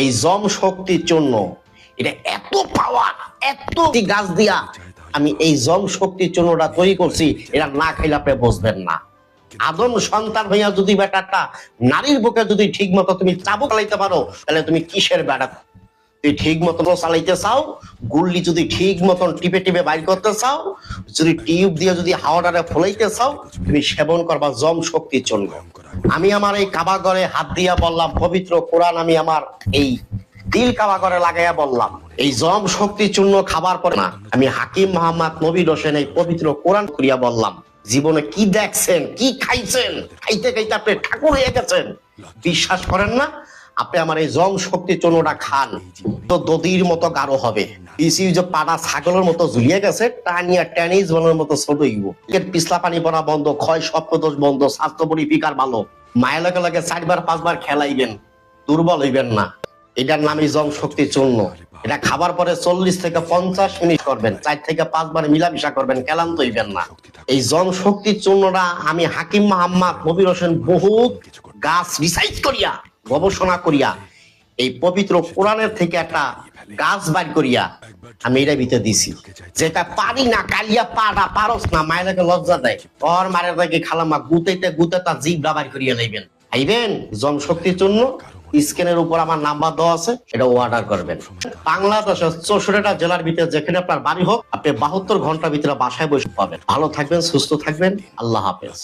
এই জম শক্তির জন্য এটা এত পাওয়ার এত গাছ দিয়া আমি এই জম শক্তির জন্য জন্যটা তৈরি করছি এটা না খাইলে আপনি বুঝবেন না। আদম সন্তান হইয়া যদি বেটাটা নারীর বুকে যদি ঠিক মতো তুমি চাবুক চালাইতে পারো, তাহলে তুমি কিসের বেটা তুই ঠিক মতন চালাইতে চাও, গুল্লি যদি ঠিক মতন টিপে টিপে বাইর করতে চাও, যদি টিউব দিয়ে যদি হাওয়াটারে ফলাইতে চাও, তুমি সেবন করবা, জম শক্তির জন্য আমি আমার এই কাবা ঘরে হাত দিয়া বললাম, পবিত্র কোরআন আমি আমার এই দিল কাবা করে লাগাইয়া বললাম, এই জম শক্তি চূর্ণ খাবার পরে না, আমি হাকিম মোহাম্মদ নবী হোসেন এই পবিত্র কোরআন করিয়া বললাম, জীবনে কি দেখছেন, কি খাইছেন? খাইতে খাইতে আপনি ঠাকুর হয়ে গেছেন। বিশ্বাস করেন না আপনি আমার এই জম শক্তি চূর্ণটা খান। তো দদির মতো গাঢ় হবে। ইসি ছাগলের মতো ঝুলিয়ে গেছে, টানিয়া বলের মতো ছোট পিছলা পানি পড়া বন্ধ, ক্ষয় সপ্তদোষ বন্ধ, স্বাস্থ্য ভালো। মায়ের লগে লগে চারবার, পাঁচবার খেলাইবেন। দুর্বল হইবেন না। এটার নামই জম শক্তি চূর্ণ। এটা খাবার পরে চল্লিশ থেকে পঞ্চাশ মিনিট করবেন। চার থেকে পাঁচবার মিলামিশা করবেন, কেলান্ত হইবেন না। এই জং শক্তি চূর্ণটা আমি হাকিম মোহাম্মদ নবীর হোসেন বহুত গাছ রিসাইজ করিয়া গবেষণা করিয়া, এই পবিত্র কোরআনের থেকে একটা গাছ বাইর করিয়া আমি এটা ভিতরে দিছি। যেটা পারি না কালিয়া পারা পারস না, মায়ের লজ্জা দেয়। ওর মায়ের দেখে খালামা গুতেতে গুতে তার জিভ বাইর করিয়া নেবেন আইবেন? জম শক্তির জন্য স্ক্রিনের উপর আমার নাম্বার দেওয়া আছে এটা অর্ডার করবেন। বাংলাদেশের চৌষট্টিটা জেলার ভিতরে যেখানে আপনার বাড়ি হোক, আপনি বাহাত্তর ঘণ্টার ভিতরে বাসায় বসে পাবেন। ভালো থাকবেন, সুস্থ থাকবেন। আল্লাহ হাফেজ।